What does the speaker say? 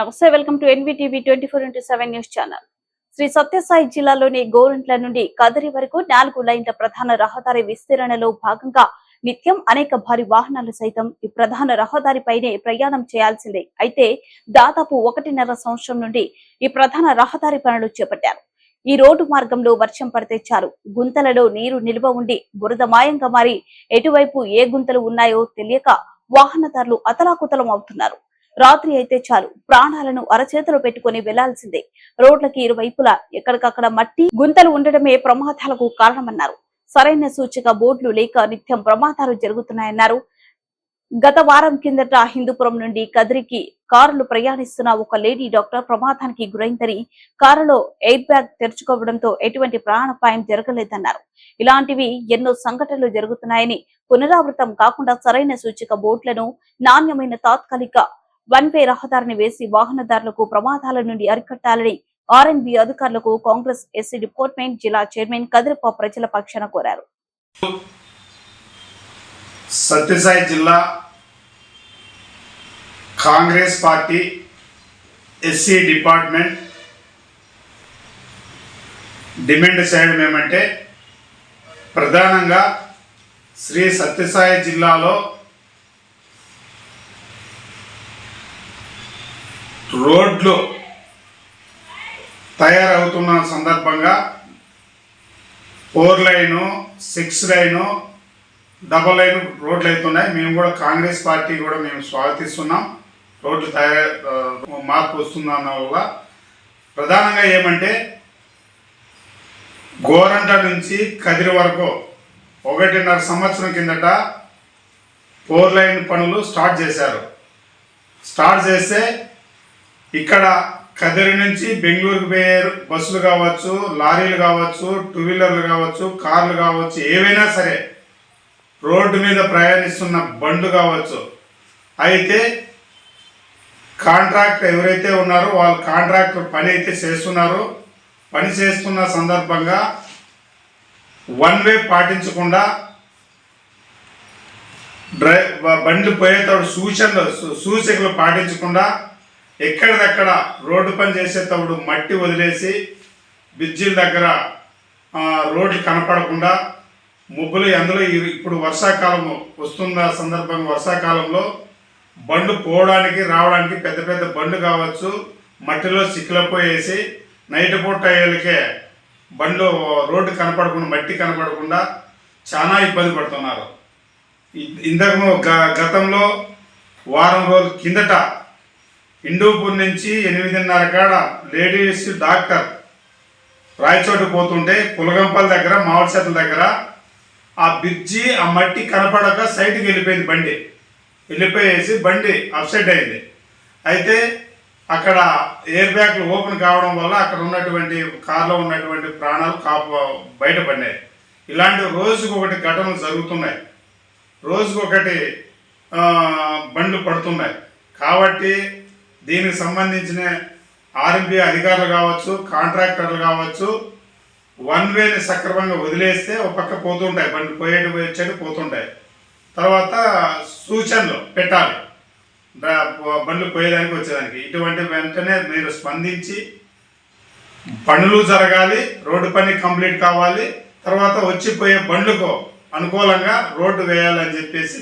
నమస్తే welcome to NVTV twenty four into seven news channel. Sri Sathya Sai జిల్లాలోని గోరంట్ల నుండి కదిరి వరకు నాలుగు లైన్ల ప్రధాన రహదారి విస్తీరణలో భాగంగా నిత్యం అనేక భారీ వాహనాలు సైతం ఈ ప్రధాన రహదారిపైనే ప్రయాణం చేయాల్సిందే. అయితే దాదాపు ఒకటిన్నర సంవత్సరం నుండి ఈ ప్రధాన రహదారి పనులు చేపట్టారు. ఈ రోడ్డు మార్గంలో వర్షం పడితే చాలు. గుంతలలో నీరు నిల్వ ఉండి బురదమాయంగా మారి ఎటువైపు ఏ గుంతలు ఉన్నాయో తెలియక వాహనదారులు అతలాకుతలం అవుతున్నారు. రాత్రి అయితే చాలు. ప్రాణాలను అరచేతిలో పెట్టుకుని వెళ్ళాల్సిందే. రోడ్లకి ఇరువైపులా ఎక్కడికక్కడ మట్టి గుంతలు ఉండడమే ప్రమాదాలకు కారణమన్నారు. సరైన సూచిక బోర్డులు లేక నిత్యం ప్రమాదాలు జరుగుతున్నాయన్నారు. గత వారం కిందట హిందూపురం నుండి కదిరికి కారులు ప్రయాణిస్తున్న ఒక లేడీ డాక్టర్ ప్రమాదానికి గురైందని కారులో ఎయిర్ బ్యాగ్ తెరుచుకోవడంతో ఎటువంటి ప్రాణాపాయం జరగలేదన్నారు. ఇలాంటివి ఎన్నో సంఘటనలు జరుగుతున్నాయని పునరావృతం కాకుండా సరైన సూచిక బోట్లను నాణ్యమైన తాత్కాలిక వన్ వే రహదారిని వేసి వాహనదారులకు ప్రమాదాల నుండి అరికట్టాలని ఆర్ఎన్బి అధికారులకు కాంగ్రెస్ ఎస్సీ డిపార్ట్మెంట్ జిల్లా చైర్మన్ కదిరిప ప్రజల పక్షాన కోరారు. సత్యసాయి జిల్లా Congress party SC department demand చేయడం ఏమంటే ప్రధానంగా శ్రీ సత్యసాయి జిల్లాలో రోడ్లు తయారవుతున్న సందర్భంగా four lane six lane double lane రోడ్లు అవుతున్నాయి మేము కూడా కాంగ్రెస్ పార్టీ కూడా మేము స్వాగతిస్తున్నాం. రోడ్లు తయారు మార్పు వస్తుందన్న వల్ల. ప్రధానంగా ఏమంటే గోరంట నుంచి కదిరి వరకు ఒకటిన్నర సంవత్సరం కిందట ఫోర్ లైన్ పనులు స్టార్ట్ చేశారు. స్టార్ట్ చేస్తే ఇక్కడ కదిరి నుంచి బెంగళూరుకు పోయే బస్సులు కావచ్చు లారీలు కావచ్చు టూ వీలర్లు కావచ్చు కార్లు కావచ్చు ఏవైనా సరే రోడ్డు మీద ప్రయాణిస్తున్న బండ్లు కావచ్చు. అయితే కాంట్రాక్ట్ ఎవరైతే ఉన్నారో వాళ్ళు కాంట్రాక్టర్ పని అయితే చేస్తున్నారు. పని చేస్తున్న సందర్భంగా వన్ వే పాటించకుండా డ్రై బండ్లు పోయేటప్పుడు సూచనలు సూ- సూచికలు పాటించకుండా ఎక్కడిదక్కడ రోడ్డు పని చేసేటప్పుడు మట్టి వదిలేసి బ్రిడ్జిల దగ్గర రోడ్డు రోడ్లు కనపడకుండా ముబ్బులు అందులో ఇప్పుడు వర్షాకాలం వస్తున్న సందర్భంగా వర్షాకాలంలో బండ్లు పోవడానికి రావడానికి పెద్ద పెద్ద బండ్లు కావచ్చు మట్టిలో చిక్కులపోయేసి నైట్ పూట అయ్యేలకే బండ్లు రోడ్డు కనపడకుండా మట్టి కనపడకుండా చాలా ఇబ్బంది పడుతున్నారు. ఇంతకు గ- గతంలో వారం రోజుల కిందట హిందూపూర్ నుంచి ఎనిమిదిన్నర కాడ లేడీస్ డాక్టర్ రాయచోటు పోతుంటే పులగంపల్ దగ్గర మామిడి చెట్ల దగ్గర ఆ బ్రిడ్జి ఆ మట్టి కనపడక సైడ్కి వెళ్ళిపోయింది బండి. వెళ్ళిపోయేసి బండి అప్సెట్ అయింది. అయితే అక్కడ ఎయిర్ బ్యాగ్లు ఓపెన్ కావడం వల్ల అక్కడ ఉన్నటువంటి కార్లో ఉన్నటువంటి ప్రాణాలు కాపు బయటపడినాయి ఇలాంటి రోజుకు ఒకటి ఘటనలు జరుగుతున్నాయి. రోజుకు ఒకటి బండ్లు పడుతున్నాయి. కాబట్టి దీనికి సంబంధించిన ఆర్ఎంపీ అధికారులు కావచ్చు కాంట్రాక్టర్లు కావచ్చు వన్ వేని సక్రమంగా వదిలేస్తే ఒక పక్క పోతుంటాయి. బండ్లు పోయేటి వచ్చేటి పోతుంటాయి. తర్వాత సూచనలు పెట్టాలి. బండ్లు పోయేదానికి వచ్చేదానికి. ఇటువంటి వెంటనే మీరు స్పందించి పనులు జరగాలి రోడ్డు పని కంప్లీట్ కావాలి తర్వాత వచ్చిపోయే బండ్లకు అనుకూలంగా రోడ్డు వేయాలని చెప్పేసి